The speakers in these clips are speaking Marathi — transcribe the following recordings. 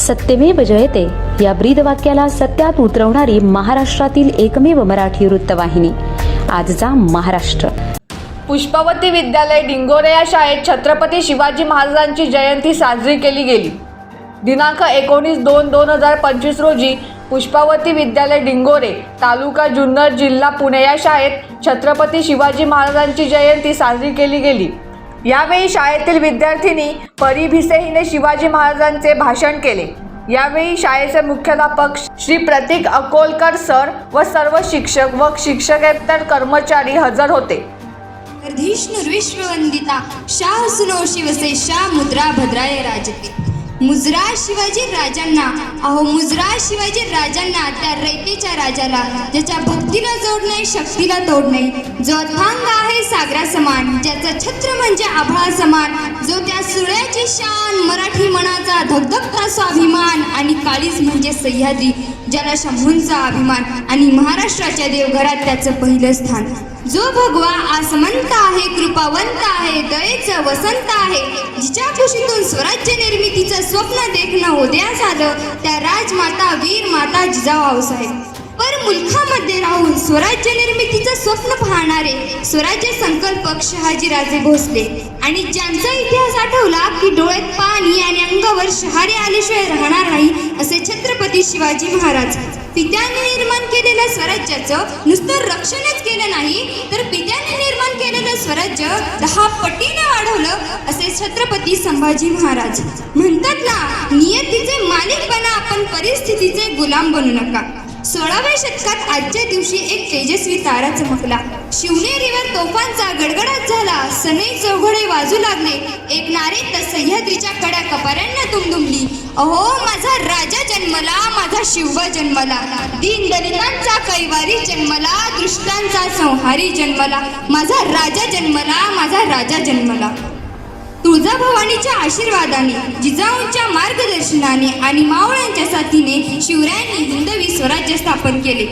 सत्यमेव जयते. या ब्रीद वाक्याला सत्यात उतरवणारी महाराष्ट्रातील एकमेव मराठी वृत्तवाहिनी. आजचा महाराष्ट्र. पुष्पावती विद्यालय डिंगोरे या शाळेत छत्रपती शिवाजी महाराजांची जयंती साजरी केली गेली. दिनांक एकोणीस दोन दोन हजार पंचवीस रोजी पुष्पावती विद्यालय डिंगोरे तालुका जुन्नर जिल्हा पुणे या शाळेत छत्रपती शिवाजी महाराजांची जयंती साजरी केली गेली. यावेळी शाळेतील विद्यार्थिनी परी भिसे हिने शिवाजी महाराजांचे भाषण केले. यावेळी शाळेचे मुख्याध्यापक श्री प्रतीक अकोलकर सर व सर्व शिक्षक व शिक्षकेतर कर्मचारी हजर होते. अर्धिष्णु विश्ववंदिता शाह सुनो शिवसे शाह मुद्रा भद्राय राजते मुजरा शिवाजी राजांना अहो मुजरा शिवाजी राजांना त्या रयतेच्या राजाला ज्याच्या भक्तीला जोड नाही शक्तीला तोड नाही. जो अथांग आहे सागरा समान ज्याचा छत्र म्हणजे आभाळ समान जो त्या सुळ्याची शान मराठी मनाचा धगधगता स्वाभिमान आणि काळीज म्हणजे सह्याद्री ज्याला शंभूंचा अभिमान आणि महाराष्ट्राच्या देवघरात त्याचं पहिलं स्थान. जो भगवा आसमंत आहे कृपावंत आहे दयेचं वसंत आहे जिच्या कुशीतून स्वराज्य निर्मितीचं स्वप्न देखणं उद्या झालं त्या राजमाता वीर माता जिजाऊ साहेब. पर मुलखामध्ये राहून स्वराज्य निर्मितीचं स्वप्न पाहणारे स्वराज्य संकल्पक शहाजीराजे भोसले. आणि ज्यांचा इतिहास आठवला की डोळ्यात पाणी आणि अंगावर शहारे आल्याशिवाय राहणार नाही असे छत्रपती शिवाजी महाराज. पित्याने केलेल्या स्वराज्याचं नुसतं रक्षणच केलं नाही तर पित्याने निर्माण केलेलं स्वराज्य दहा पटीने वाढवलं असे छत्रपती संभाजी महाराज म्हणतात ना नियतीचे मालिक बना आपण परिस्थितीचे गुलाम बनू नका. सोळाव्या शतकात आजच्या दिवशी एक तेजस्वी तारा चमकला. शिवनेरीवर तोफांचा गडगडाट झाला सनई चौघडे वाजू लागले एक नारे तर सह्याद्रीच्या कड्या कपाऱ्यांना दुमदुमली. अहो माझा राजा जन्मला. माझा शिव जन्मला. दीन दलितांचा कैवारी जन्मला दृष्टांचा संहारी जन्मला. माझा राजा जन्मला माझा राजा जन्मला. तुळजाभवानीच्या आशीर्वादाने जिजाऊंच्या मार्गदर्शनाने आणि मावळ्यांच्या साथीने शिवरायांनी हिंदवी स्वराज्य स्थापन केले.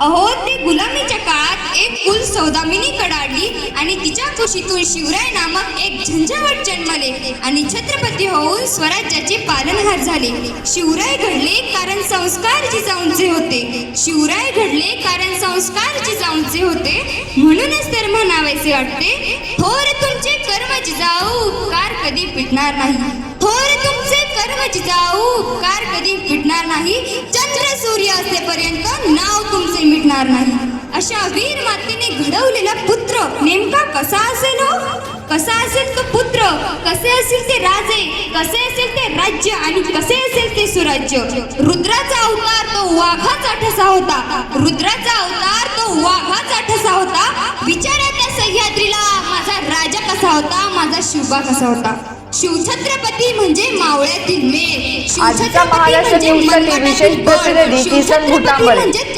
अहो ते गुलामीच्या काळात एक कुल सौदामिनी कडाडली आणि तिच्या कुशीतून शिवराय नामक एक झंझावट जन्मले आणि छत्रपती होऊन स्वराज्याचे पालनहार झाले. शिवराय घडले कारण संस्कार जिजाऊंचे होते. शिवराय घडले कारण संस्कार जिजाऊंचे होते. म्हणूनच तर म्हणावेसे वाटते. थोर तुमचे कर्म जिजाऊ उपकार कधी पिटणार नाही. थोर तुमचे कर्म जिजाऊ उपकार कधी पिटणार नाही. चंद्र सूर्य असेपर्यंत मिटणार नाही. अशा वीर मातेने घडवलेला पुत्र नेमका कसा असेल हो? कसा असेल तो पुत्र? कसे असेल ते राजे? कसे असेल ते राज्य? आणि कसे असेल ते सुराज्य? रुद्राचा अवतार तो वाघाचा ठसा होता. रुद्राचा अवतार तो वाघाचा ठसा होता. विचारा त्या सह्याद्रीला माझा राजा कसा होता? माझा शिवबा कसा होता? शिवछत्रपती म्हणजे मावळ्यातील मेळ शिवछत्रपती म्हणजे. म्हणजे